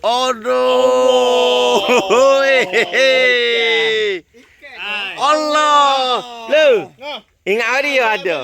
Aduh. Hei. Allah. Lu. Ingat hari ya ada.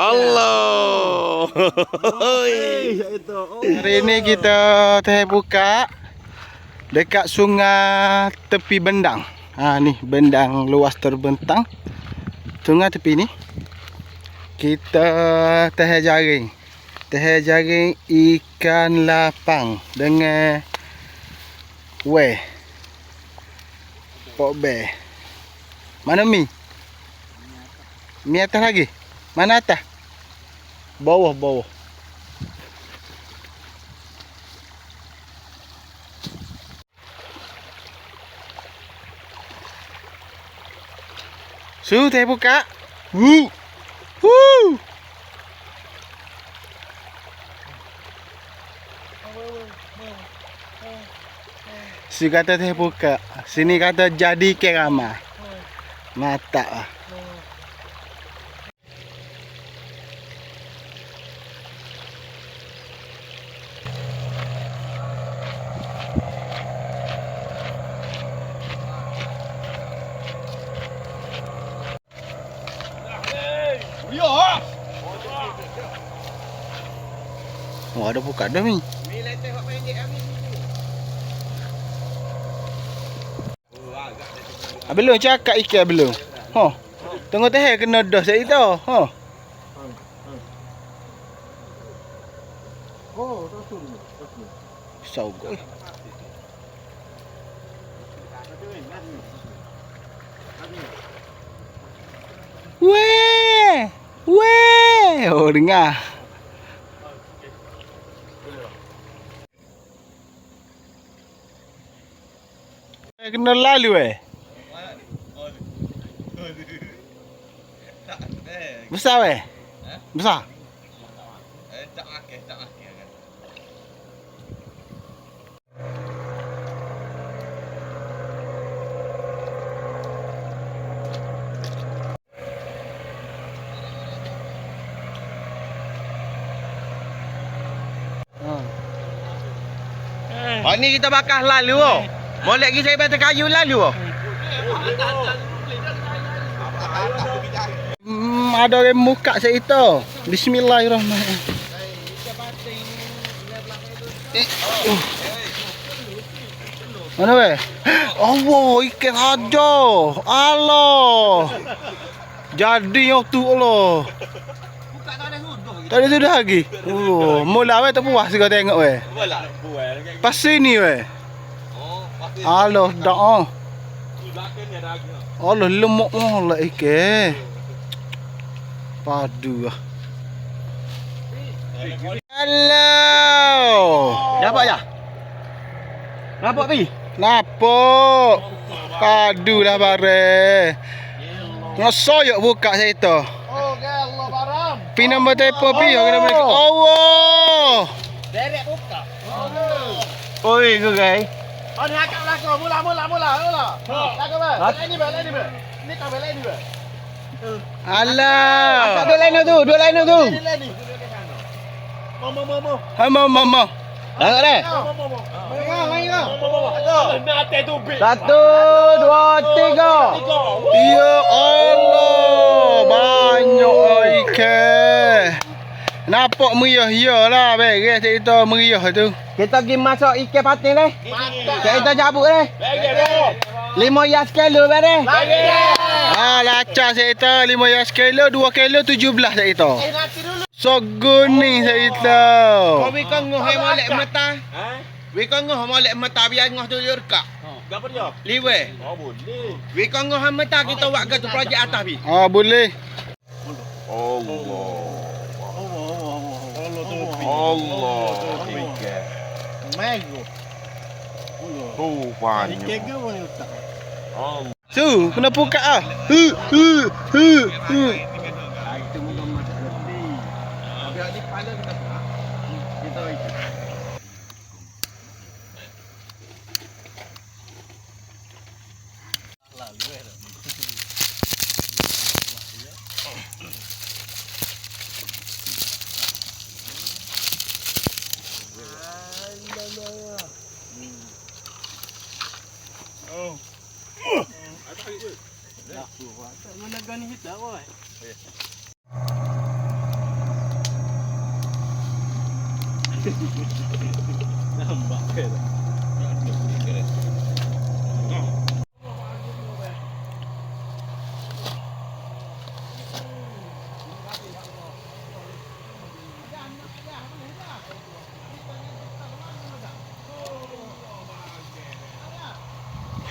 Allah. Hei. Hari ni kita teh buka dekat sungai tepi bendang. Ha ni bendang luas terbentang. Sungai tepi ni. Kita teh jaring. Teh jaring ikan lapang dengan weh. Pok be. Mana mi? Mi atas lagi? Mana atas? Bawah, bawah. Su teh buka. Wu. Wu. Si kata teh buka. Sini kata jadi kerama. Mata lah. Oh ada buka dah ni. Belum cakap ikan belum. Ha. Tengok teh kena dah saya itu. Ha. Oh, tu tu. Sau. Weh! Weh! Oh, dengar. Kena lalu eh. Besar weh? Besar? Oh ni kita bakar lalu oh. Molek lagi saya batu kayu lalu oh. Hmm, ada orang muka itu. Bismillahirrahmanirrahim. Eh. Mana weh? Allah, ikan ada. Allah. Jadi yang tu Allah. Tak ada sudah lagi. Oh, mula weh tak puas kau tengok weh. Pas sini weh. Allah dah. ah. Allah lemuk Allah ikan. Padu ah. Hello. Dapat ya? Nampak pi? Nampak. Padu dah bare. Ngosoyok buka saya tu. Oh, Allah baram. Pi nombor telefon pi. Allah. Derek buka. Oi, ke guys. Oh, ni akak belakang. Mula, mula, mula, mula. Belakang, ber. Belakang ni, ber. Belakang ni, ber. Ni kau belakang ni, ber. Alah. Dua lain tu, dua lain tu. Ni, ni, ni. Mau, mau, mau, mau. Hama mama. Mau, mau, mau. Mau, mau, mau. Nak atas tu, ber. Satu, dua, tiga. Ya Allah. Banyak ikan. Nampak meriah ya lah beres cerita meriah tu. Kita pergi masuk ikan patin deh. Mantap. Kita cabut ber. Lima yas kilo deh. Lagi. Ah lacak cerita 5 kilo 2 kilo 17 cerita. Eh, nanti dulu. Sogun ni cerita. Kau bi kau ngoh molek mata. Ha? Wi kau ngoh molek mata biar ngoh tu dirka. Berapa dia? Liwe. Oh, boleh. Wi kau ngoh mata kita buat ke tu projek atas bi. Ah boleh. Allah Mego. Tufanya Kega pun ni utak. Allah Su, kena buka ah. Hu hu hu hu.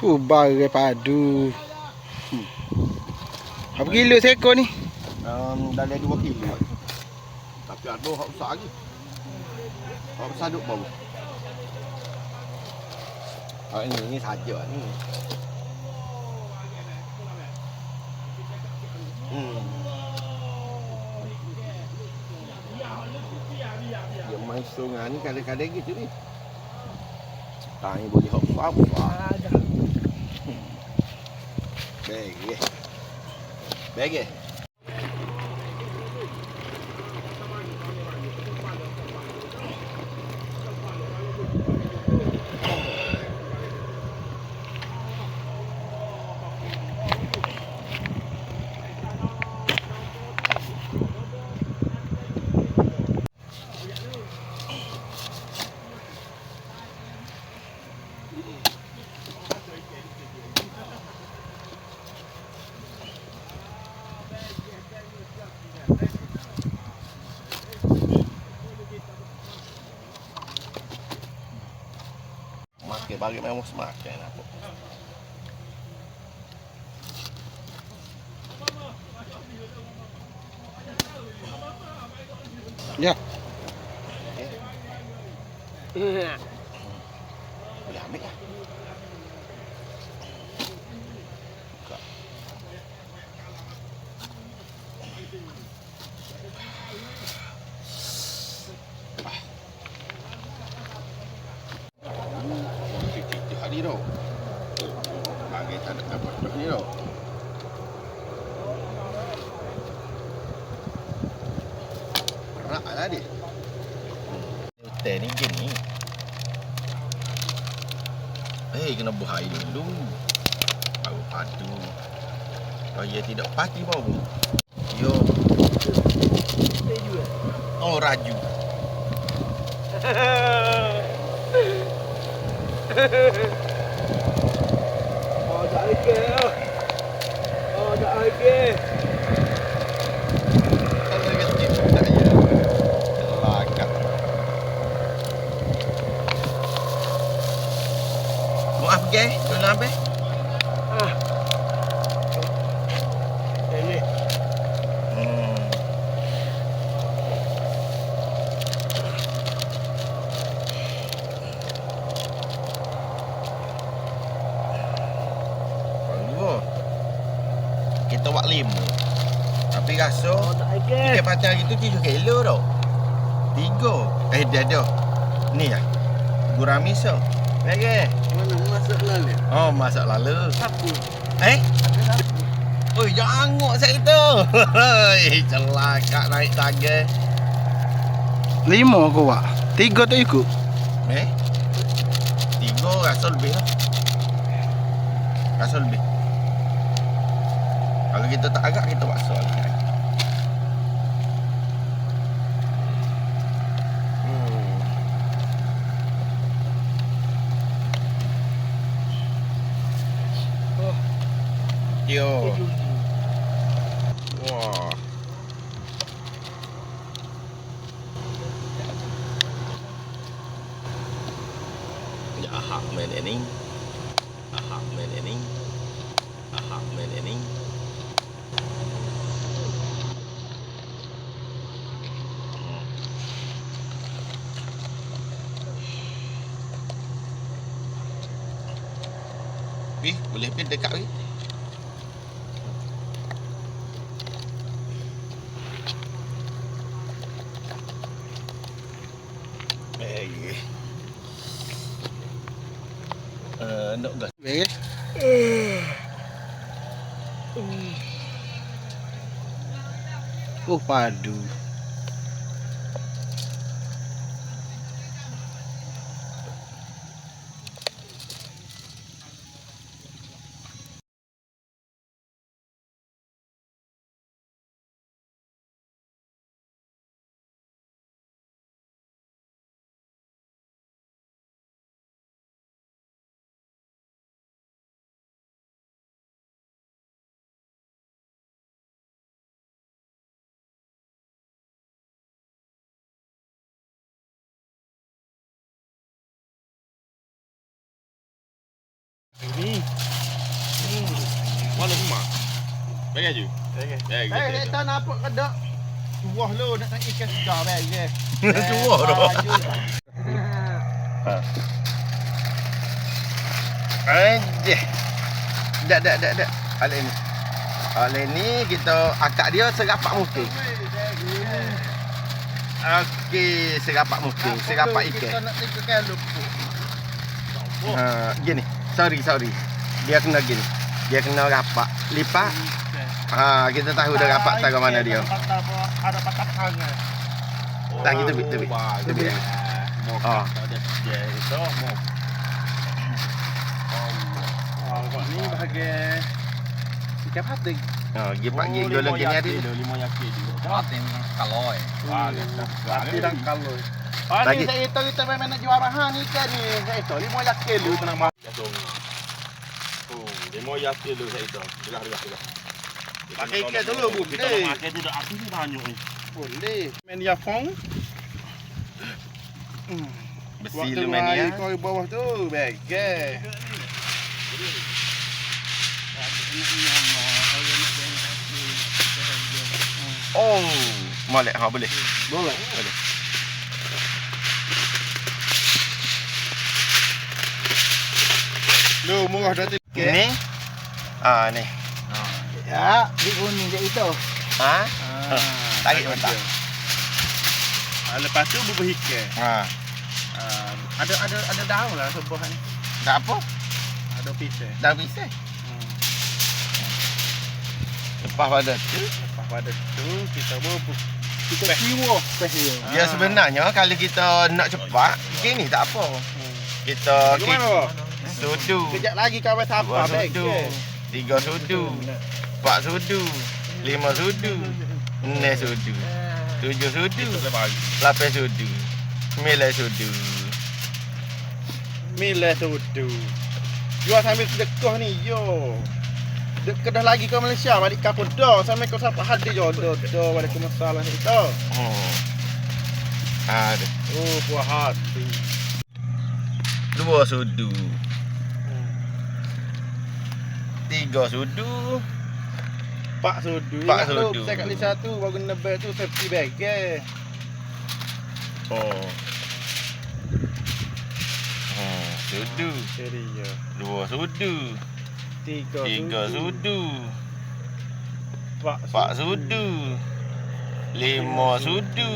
Fuh, bagai padu. Hmm. Apa kilo seekor ni? Um, dalam dua kilo. Tapi ada hak besar lagi. Hak besar duk bau. Ah ini ini saja ni. Hmm. Dia main sungai ni kadang-kadang gitu ni. Ah ni boleh hak besar besar. Baik. Baik. Makan bagi memang semakin apa. Ya. Boleh ambil lah. Titik-titik hari tau. Bagi tak ada dapat dah ni tau. Berat lah dia. Hotel ni geng ni. Eh, kena buhai dulu. Baru padu. Pasti bau. Yo. Oh, raju. Oh, tak lagi. Oh, tak lagi. Kalau dia tip tak ya. Lagak. Mau apa ke? Kau nak apa? Ini. Hmm. Dua. Kita buat lima. Tapi rasa Oh, tak lagi. Ikan pacar itu tujuh kilo tau. Tiga. Eh, dia ada. Ni lah. Gurami so. Lagi. Mana masuk lalu? Oh, masak lalu. Sapu. Eh? Oi, jangan saya itu. Hei, celaka naik tangga. Lima kau buat. Tiga tak ikut. Eh? Tiga rasa lebih lah. Rasa lebih. Kalau kita tak agak, kita soal lagi. Hmm. Yo. Wah. Ya ahak men ini. Ahak men ini. Ahak men ini. Hmm. Wih, boleh pergi dekat wih. Eh. Eh, nak gas. Baik. Oh, padu. Mana rumah? Bagi je. Bagi. Bagi. tak nampak kedak. Wah lu nak nak ikan segar bag je. Tuah dah. Aje. Dak dak dak dak. Oleh ni. Oleh ni kita akak dia serapak mungkin. Okey, serapak mungkin, serapak Kita ikan. nak ikan lupa. Ha, gini. Sorry, sorry. Dia kena gini. Dia kena rapak. Lipat. Ha, kita tahu dah rapak tahu mana dia. Ada patah hangat. Tak kita bit, tebik. Tebik. Ah. Oh, ni bahagian ikan pating. Ha, gi pak gi golong gini ada. Pati dan kaloi. Ah Lagi. Ni saya tahu kita memang nak jual bahan ikan ni. Saya tahu lima yak kilo kena mah. Oh, demo yakin dulu saya itu. Dengar dengar dengar. Pakai ikan dulu bu. Kita makan tu dah aku ni banyak ni. Boleh. Men ya fong. Besi Waktu lumania. mai kau bawah tu bag. Oh, molek ha boleh. Boleh. Boleh. Lu murah dah tu. Ni. Ah ni. Ya, di kuning je itu. Ha? Ah, tarik bentar. Ah, lepas tu bubur ikan. Ha. Ah, ada ada ada daun lah sebuah ni. Tak apa. Ada pisau. Dah bisa. Lepas pada tu, Lepas pada tu kita bubur kita peh ya sebenarnya kalau kita nak cepat, gini tak apa. Kita Gimana bawah? Sudu. Kejap lagi kawan Dua siapa bag. sudu. Tiga sudu. Empat sudu. Lima sudu. Enam sudu. Tujuh sudu. Lapan sudu. Sembilan sudu. Mila sudu. Jual sambil sedekah ni yo. Dek kedah lagi ke Malaysia balik kapur dah sampai kau siapa hadir jo dah dah balik ke masalah itu. Hmm. Ada. Oh puas hati. Dua sudu. Tiga sudu. Pak sudu. Pak sudu. Saya kat list satu baru kena bag tu safety bag ke. Oh. Hmm. Sudu. Serius. Dua sudu. Tiga, Tiga sudu. Pak Empat sudu. Lima sudu.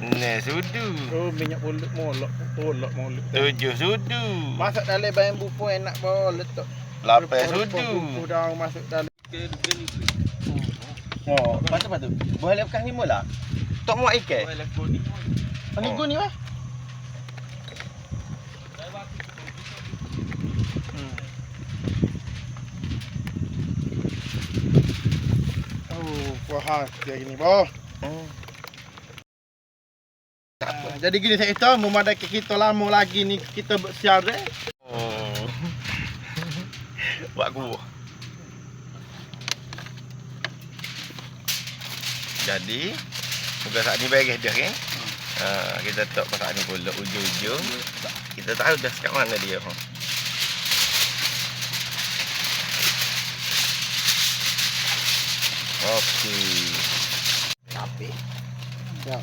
Enam sudu. Oh minyak mulut molok molok mulut. Tujuh sudu. Masak dalam bambu pun enak bawa letak. Rupa-rupa sudu. daun masuk dalam. Oh, lepas tu, lepas tu. Boleh bekas ni mula. Tok muat ikan. Oh. Ni guni weh. Oh, puas hati hari ni, boh. Hmm. Ah, jadi gini saya kata, memadai kita lama lagi ni kita bersiaran. Oh. Buat gua. Jadi, muka saat ni beres dah kan? Ha, kita tak pasal ni pula ujung-ujung. Kita tahu dah sekat mana dia. Ha. Okey. Tapi. Ya,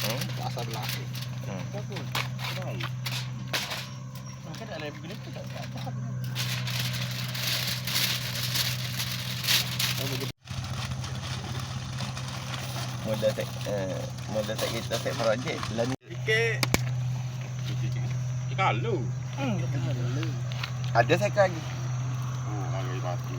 Hmm? pasal belakang. Hmm. Maka tak ada begini tu tak tak. Modal set, uh, modal set kita set projek. Lain Ikan. Ikan lu. ada set lagi. Oh, lagi batu.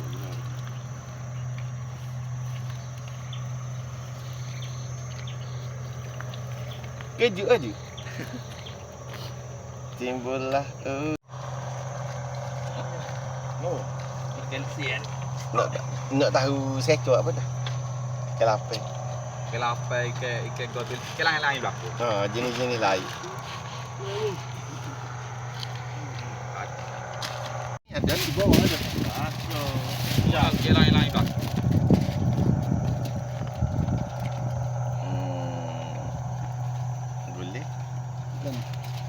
Kejut aja. Timbullah tu. Oh, ikan sian. Nak nak tahu sekor apa dah? Kelapa. Kelapa ikan ikan gotul. Ikan lain-lain belakang. Ha, jenis-jenis lain. Ni ada di bawah ada. Ya, ikan lain-lain belakang. Hmm. Boleh.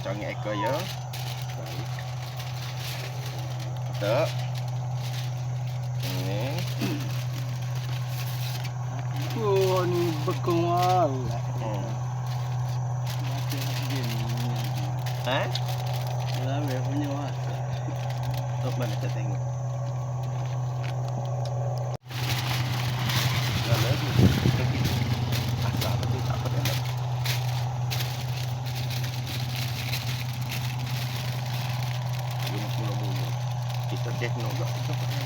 Congek ekor ya. Tak. Ini. Oh ni bekong wal. Hmm. Eh? Lah dia punya wal. Tok mana kita tengok. Dah lalu. Asal betul tak apa dah. Belum mula-mula. Tekno juga kita pakai.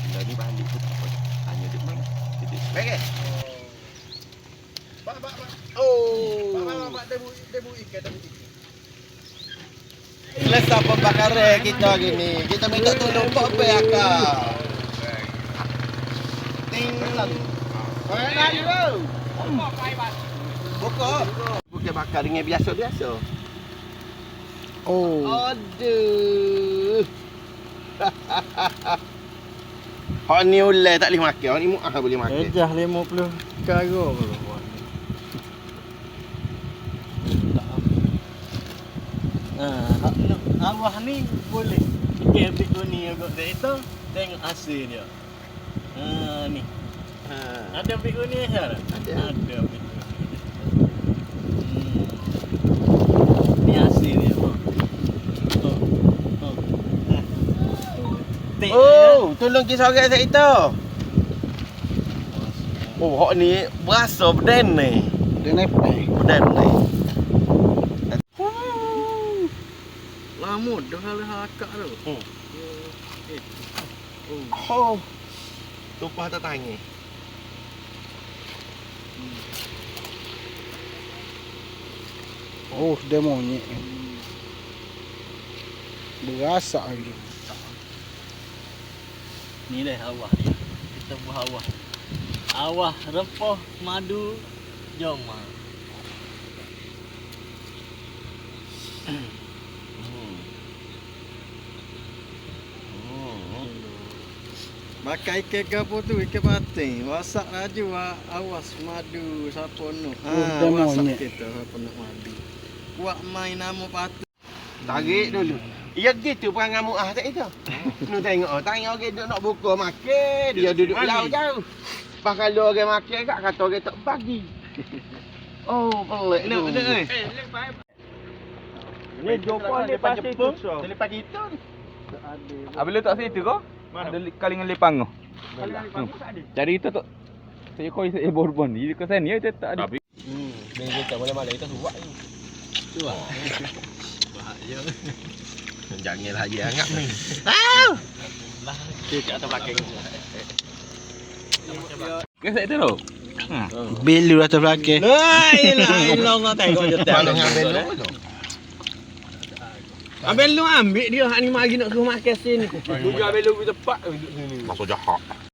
Bila ni balik pun tak apa. Hanya di mana? Jadi baik. Pak, pak, pak. Oh. Pak, pak, pak. Debu, debu ikan, debu ikan. Selesai pembakaran kita hari ni. Kita minta tolong Pak Pai akak. Ting. Kau nak. Buka. Bukan bakar dengan biasa-biasa. Oh. Aduh. Hak ni ulai tak boleh makan. Hak ni muah boleh makan. Ejah 50 kara belum. Nah, awah ni boleh. Kebik ni agak tak itu tengok hasil dia. Ha ni. Ha. Ada bik ni Syar? Ada. Ada bik Hmm. Ni hasil dia. Oh. Oh. Oh. Tek Oh, tolong kisah orang saya itu. Oh, hak ni berasa beden ni. Dia nepek. Beden ni. Lama dah lah akak tu. Hmm. Eh. Oh. Oh. Tumpah tak tangi. Oh, dia monyet. Berasa lagi. Ni dah awah dia. Kita buah awah. Awah rempah madu jom. ah. Makai ikan gapo tu ikan pating. Wasak laju wa- awas madu siapa nak. Ha, wasak kita siapa nak madu. Buat main nama patu. Tarik dulu. Ya gitu perangai muah tak itu. Nu tengok tanya orang duduk nak buka makan, dia duduk jauh jauh. Pas kalau orang makan kat kata orang tak bagi. Oh, pelik tu. Eh, Ni jumpa lepas itu. Selepas kita. Habis letak situ kau? Ada li- kali dengan lepang kau. Hmm. Cari itu tak. Saya kau saya bourbon. Jadi kau sana dia tak ada. Janganlah dia anggap ni. Kesak tu tu. Ha. Belu atas belakang. La ilaha illallah tengok je Kalau ngambil dulu tu. Abang lu ambil dia hak ni mari nak suruh makan sini. Juga belu tepat duduk sini. Masuk jahat.